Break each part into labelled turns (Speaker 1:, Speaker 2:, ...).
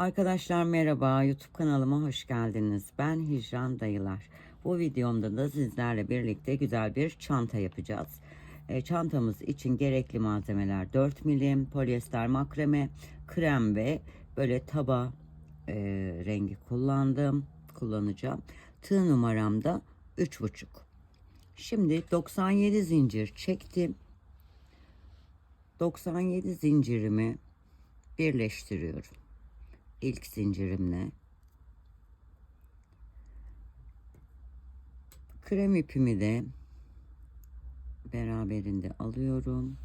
Speaker 1: Arkadaşlar merhaba YouTube kanalıma hoş geldiniz. Ben Hicran Dayılar. Bu videomda da sizlerle birlikte güzel bir çanta yapacağız. E, çantamız için gerekli malzemeler 4 milim polyester makrame, krem ve böyle taba e, rengi kullandım. Kullanacağım. Tığ numaram da 3,5. Şimdi 97 zincir çektim. 97 zincirimi birleştiriyorum ilk zincirimle krem ipimi de beraberinde alıyorum.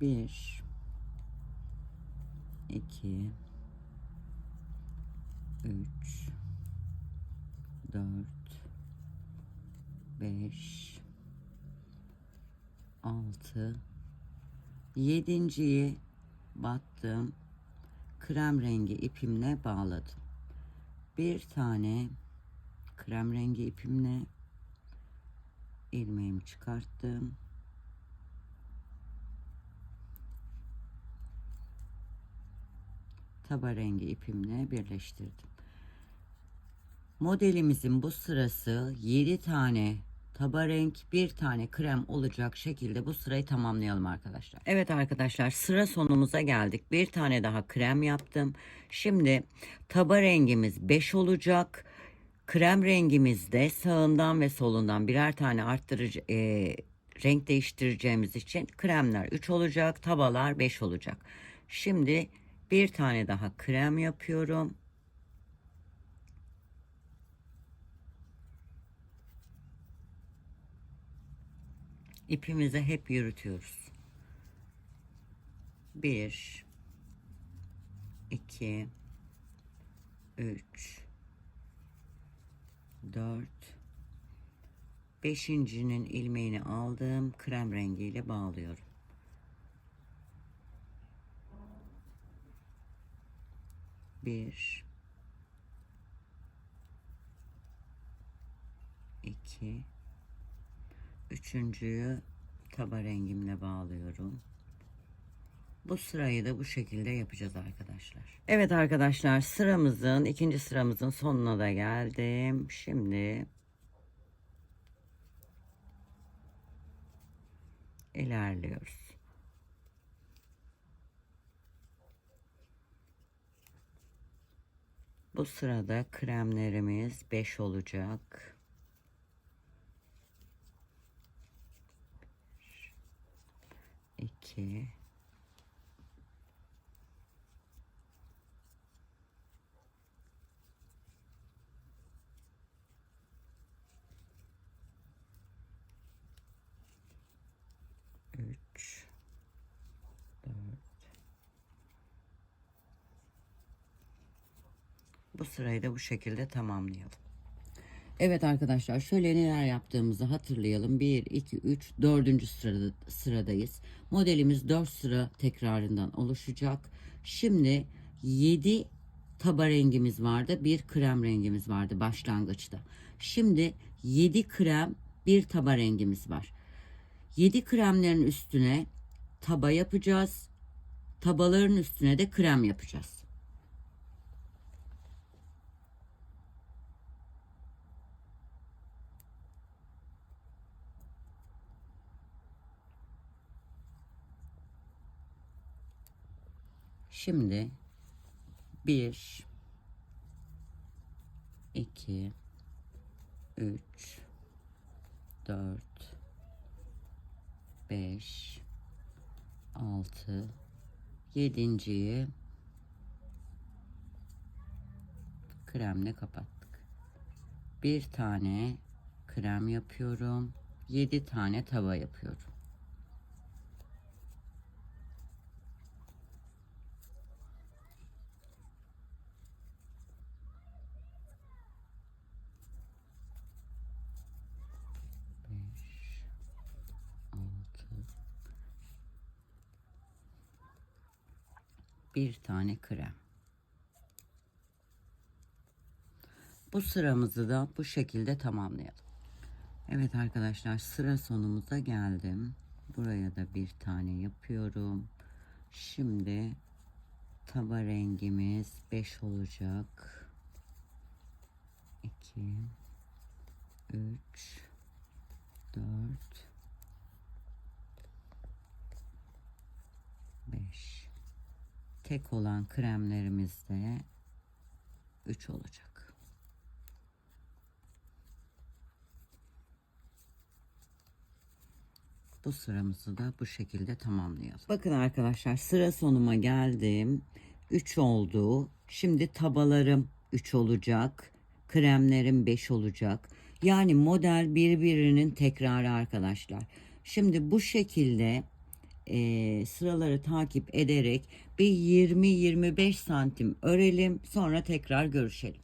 Speaker 1: Bir, iki, üç, dört, beş, 6 yedinciyi battım. Krem rengi ipimle bağladım. Bir tane krem rengi ipimle ilmeğimi çıkarttım. Taba rengi ipimle birleştirdim. Modelimizin bu sırası 7 tane taba renk bir tane krem olacak şekilde bu sırayı tamamlayalım arkadaşlar. Evet arkadaşlar sıra sonumuza geldik. Bir tane daha krem yaptım. Şimdi taba rengimiz 5 olacak. Krem rengimiz de sağından ve solundan birer tane arttırıcı e, renk değiştireceğimiz için kremler 3 olacak. Tabalar 5 olacak. Şimdi bir tane daha krem yapıyorum. İpimizi hep yürütüyoruz. Bir, iki, üç, dört, beşincinin ilmeğini aldım. Krem rengiyle bağlıyorum. Bir, iki, Üçüncüyü taba rengimle bağlıyorum. Bu sırayı da bu şekilde yapacağız arkadaşlar. Evet arkadaşlar sıramızın ikinci sıramızın sonuna da geldim. Şimdi ilerliyoruz. Bu sırada kremlerimiz 5 olacak. 2 3 4 Bu sırayı da bu şekilde tamamlayalım. Evet arkadaşlar şöyle neler yaptığımızı hatırlayalım. 1, 2, 3, 4. sırada, sıradayız. Modelimiz 4 sıra tekrarından oluşacak. Şimdi 7 taba rengimiz vardı. Bir krem rengimiz vardı başlangıçta. Şimdi 7 krem bir taba rengimiz var. 7 kremlerin üstüne taba yapacağız. Tabaların üstüne de krem yapacağız. Şimdi bir, iki, üç, dört, beş, altı, yedinciyi kremle kapattık. Bir tane krem yapıyorum. Yedi tane tava yapıyorum. Bir tane krem. Bu sıramızı da bu şekilde tamamlayalım. Evet arkadaşlar sıra sonumuza geldim. Buraya da bir tane yapıyorum. Şimdi taba rengimiz 5 olacak. 2 3 4 5 Tek olan kremlerimiz de 3 olacak. Bu sıramızı da bu şekilde tamamlayalım. Bakın arkadaşlar sıra sonuma geldim. 3 oldu. Şimdi tabalarım 3 olacak. Kremlerim 5 olacak. Yani model birbirinin tekrarı arkadaşlar. Şimdi bu şekilde e, sıraları takip ederek bir 20-25 santim örelim. Sonra tekrar görüşelim.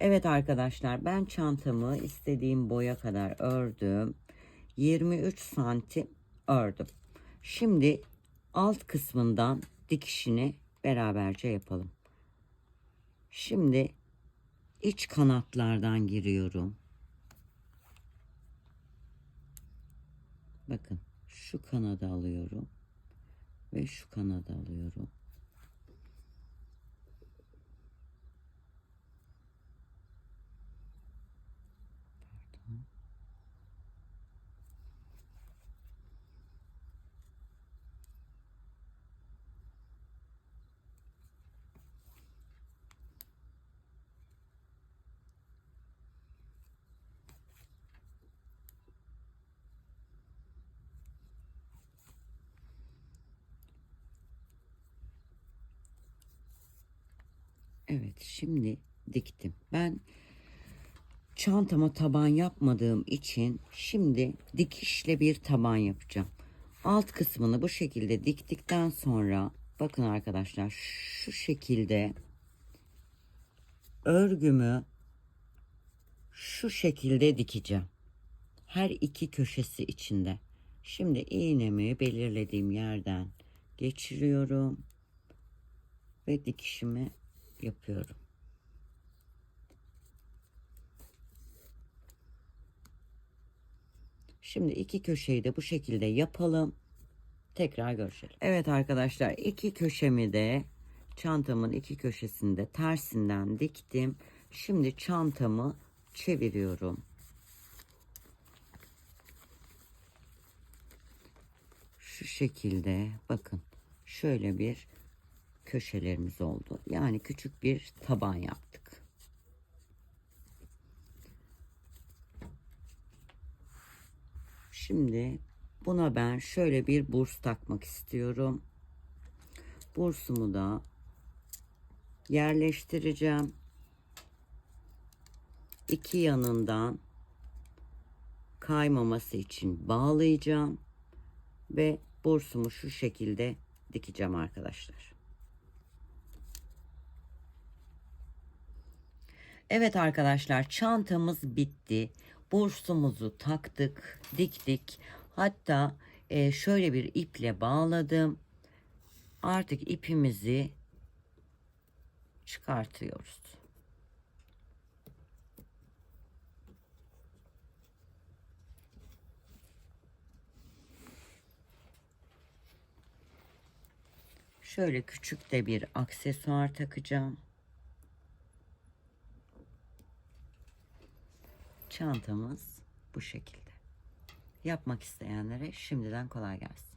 Speaker 1: Evet arkadaşlar ben çantamı istediğim boya kadar ördüm. 23 santim ördüm. Şimdi alt kısmından dikişini beraberce yapalım. Şimdi iç kanatlardan giriyorum. Bakın şu kanadı alıyorum ve şu kanadı alıyorum. Evet şimdi diktim. Ben çantama taban yapmadığım için şimdi dikişle bir taban yapacağım. Alt kısmını bu şekilde diktikten sonra bakın arkadaşlar şu şekilde örgümü şu şekilde dikeceğim. Her iki köşesi içinde. Şimdi iğnemi belirlediğim yerden geçiriyorum ve dikişimi yapıyorum. Şimdi iki köşeyi de bu şekilde yapalım. Tekrar görüşelim. Evet arkadaşlar iki köşemi de çantamın iki köşesinde tersinden diktim. Şimdi çantamı çeviriyorum. Şu şekilde bakın şöyle bir köşelerimiz oldu. Yani küçük bir taban yaptık. Şimdi buna ben şöyle bir burs takmak istiyorum. Bursumu da yerleştireceğim. İki yanından kaymaması için bağlayacağım ve bursumu şu şekilde dikeceğim arkadaşlar. Evet arkadaşlar çantamız bitti. Bursumuzu taktık, diktik. Hatta e, şöyle bir iple bağladım. Artık ipimizi çıkartıyoruz. Şöyle küçük de bir aksesuar takacağım. Çantamız bu şekilde. Yapmak isteyenlere şimdiden kolay gelsin.